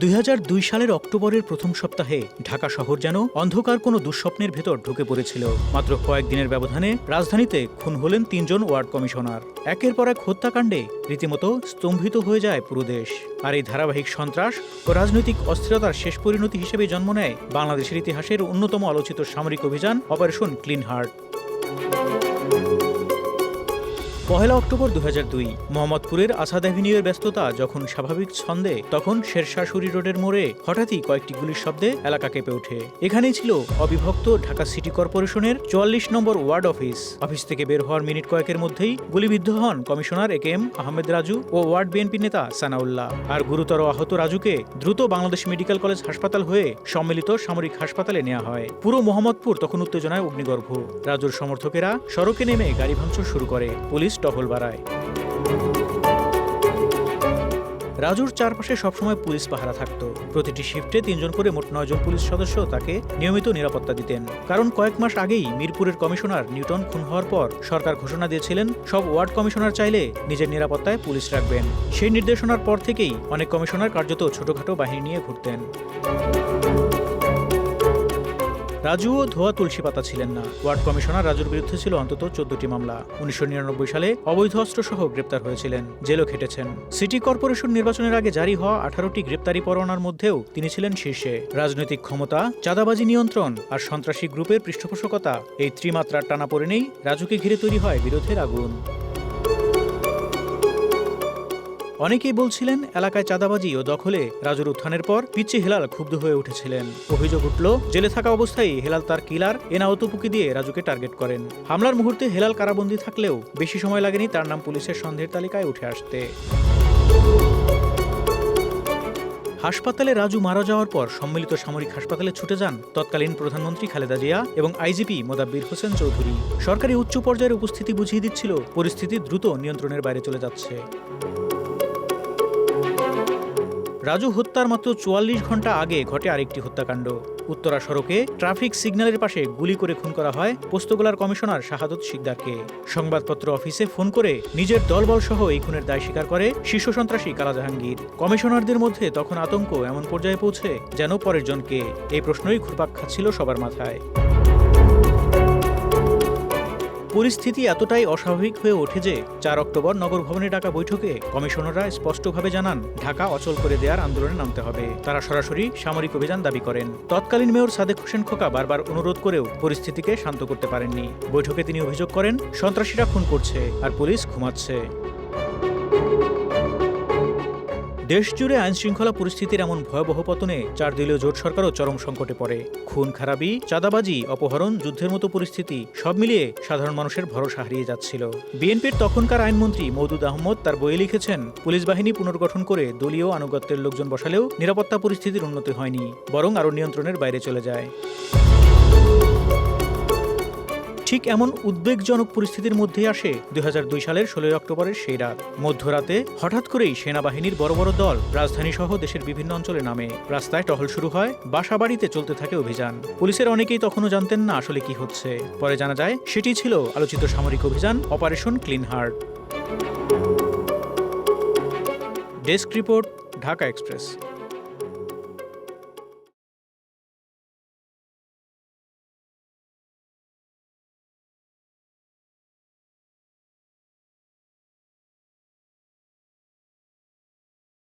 দুই হাজার দুই সালের অক্টোবরের প্রথম সপ্তাহে ঢাকা শহর যেন অন্ধকার কোনো দুঃস্বপ্নের ভেতর ঢুকে পড়েছিল। মাত্র কয়েকদিনের ব্যবধানে রাজধানীতে খুন হলেন তিনজন ওয়ার্ড কমিশনার। একের পর এক হত্যাকাণ্ডে রীতিমতো স্তম্ভিত হয়ে যায় পুরো দেশ। আর এই ধারাবাহিক সন্ত্রাস ও রাজনৈতিক অস্থিরতার শেষ পরিণতি হিসেবে জন্ম নেয় বাংলাদেশের ইতিহাসের অন্যতম আলোচিত সামরিক অভিযান অপারেশন ক্লিন হার্ট পহেলা অক্টোবর দু দুই, মোহাম্মদপুরের আসাদ অ্যাভিনিউয়ের ব্যস্ততা যখন স্বাভাবিক ছন্দে, তখন শেরশাহ সুরি রোডের মোড়ে হঠাৎই কয়েকটি গুলির শব্দে এলাকা কেঁপে ওঠে। এখানেই ছিল অবিভক্ত ঢাকা সিটি কর্পোরেশনের চুয়াল্লিশ নম্বর ওয়ার্ড অফিস। অফিস থেকে বের হওয়ার মিনিট কয়েকের মধ্যেই গুলিবিদ্ধ হন commissioner A M Ahmed Raju O ward BNP নেতা সানাউল্লাহ। আর গুরুতর আহত রাজুকে দ্রুত বাংলাদেশ মেডিকেল কলেজ হাসপাতাল হয়ে সম্মিলিত সামরিক হাসপাতালে নেওয়া হয়। পুরো মোহাম্মদপুর তখন উত্তেজনায় অগ্নিগর্ভ। রাজুর সমর্থকেরা সড়কে নেমে গাড়ি ভাঙচুর শুরু করে। পুলিশ টহল বাড়ায়। রাজুর চারপাশে সবসময় পুলিশ পাহারা থাকত। প্রতিটি শিফটে তিনজন করে মোট নয়জন পুলিশ সদস্য তাকে নিয়মিত নিরাপত্তা দিতেন। কারণ কয়েক মাস আগেই মিরপুরের কমিশনার নিউটন খুন হওয়ার পর সরকার ঘোষণা দিয়েছিলেন, সব ওয়ার্ড কমিশনার চাইলে নিজের নিরাপত্তায় পুলিশ রাখবেন। সেই নির্দেশনার পর থেকেই অনেক কমিশনার কার্যত ছোটখাটো বাহিনী নিয়ে ঘুরতেন। রাজুও ধোয়া তুলসী পাতা ছিলেন না। ওয়ার্ড কমিশনার রাজুর বিরুদ্ধে ছিল অন্তত চোদ্দটি মামলা। উনিশশো নিরানব্বই সালে অবৈধ অস্ত্রসহ গ্রেপ্তার হয়েছিলেন। জেলও খেটেছেন। সিটি কর্পোরেশন নির্বাচনের আগে জারি হওয়া আঠারোটি গ্রেপ্তারি পরোয়ানার মধ্যেও তিনি ছিলেন শীর্ষে। রাজনৈতিক ক্ষমতা, চাঁদাবাজি নিয়ন্ত্রণ আর সন্ত্রাসী গ্রুপের পৃষ্ঠপোষকতা এই ত্রিমাত্রার টানা পড়েনেই রাজুকে ঘিরে তৈরি হয় বিরোধের আগুন। অনেকেই বলছিলেন, এলাকায় চাঁদাবাজি ও দখলে রাজুর উত্থানের পর পিচ্ছি হেলাল ক্ষুব্ধ হয়ে উঠেছিলেন। অভিযোগ উঠল, জেলে থাকা অবস্থায় হেলাল তার কিলার এনাওতুপুকি দিয়ে রাজুকে টার্গেট করেন। হামলার মুহূর্তে হেলাল কারাবন্দী থাকলেও বেশি সময় লাগেনি তার নাম পুলিশের সন্দেহের তালিকায় উঠে আসতে। হাসপাতালে রাজু মারা যাওয়ার পর সম্মিলিত সামরিক হাসপাতালে ছুটে যান তৎকালীন প্রধানমন্ত্রী খালেদা জিয়া এবং আইজিপি মোদাব্বির হোসেন চৌধুরী। সরকারি উচ্চ পর্যায়ের উপস্থিতি বুঝিয়ে দিচ্ছিল, পরিস্থিতি দ্রুত নিয়ন্ত্রণের বাইরে চলে যাচ্ছে। রাজু হত্যার মাত্র চুয়াল্লিশ ঘণ্টা আগে ঘটে আরেকটি হত্যাকাণ্ড। উত্তরা সড়কে ট্রাফিক সিগন্যালের পাশে গুলি করে খুন করা হয় পোস্তগোলার কমিশনার শাহাদত শিকদারকে। সংবাদপত্র অফিসে ফোন করে নিজের দলবল সহ এই খুনের দায় স্বীকার করে শীর্ষ সন্ত্রাসী কালা জাহাঙ্গীর কমিশনারদের মধ্যে তখন আতঙ্ক এমন পর্যায়ে পৌঁছে যেন পরের জনকে। এই প্রশ্নই ঘুরপাক খাচ্ছিল সবার মাথায়। পরিস্থিতি এতটাই অস্বাভাবিক হয়ে ওঠে যে চার অক্টোবর নগর ভবনে ডাকা বৈঠকে কমিশনাররা স্পষ্টভাবে জানান, ঢাকা অচল করে দেওয়ার আন্দোলনে নামতে হবে। তারা সরাসরি সামরিক অভিযান দাবি করেন। তৎকালীন মেয়র সাদেক হোসেন খোকা বারবার অনুরোধ করেও পরিস্থিতিকে শান্ত করতে পারেননি। বৈঠকে তিনি অভিযোগ করেন, সন্ত্রাসীরা খুন করছে আর পুলিশ ঘুমাচ্ছে। দেশজুড়ে আইন শৃঙ্খলা পরিস্থিতির এমন ভয়াবহ পতনে চার দলীয় জোট সরকারও চরম সংকটে পড়ে। খুন, খারাপি, চাঁদাবাজি, অপহরণ, যুদ্ধের মতো পরিস্থিতি সব মিলিয়ে সাধারণ মানুষের ভরসা হারিয়ে যাচ্ছিল। বিএনপির তখনকার আইনমন্ত্রী মৌদুদ আহমদ তার বইয়ে লিখেছেন, পুলিশ বাহিনী পুনর্গঠন করে দলীয় আনুগত্যের লোকজন বসালেও নিরাপত্তা পরিস্থিতির উন্নতি হয়নি, বরং আরও নিয়ন্ত্রণের বাইরে চলে যায়। ঠিক এমন উদ্বেগজনক পরিস্থিতির মধ্যে আসে দুই হাজার দুই সালের ষোলোই অক্টোবরের সেই রাত। মধ্যরাতে হঠাৎ করেই সেনাবাহিনীর বড় বড় দল রাজধানী সহ দেশের বিভিন্ন অঞ্চলে নামে। রাস্তায় টহল শুরু হয় বাসা বাড়িতে চলতে থাকে অভিযান। পুলিশের অনেকেই তখনও জানতেন না আসলে কি হচ্ছে। পরে জানা যায়, সেটি ছিল আলোচিত সামরিক অভিযান operation clean heart. Desk report, Dhaka express.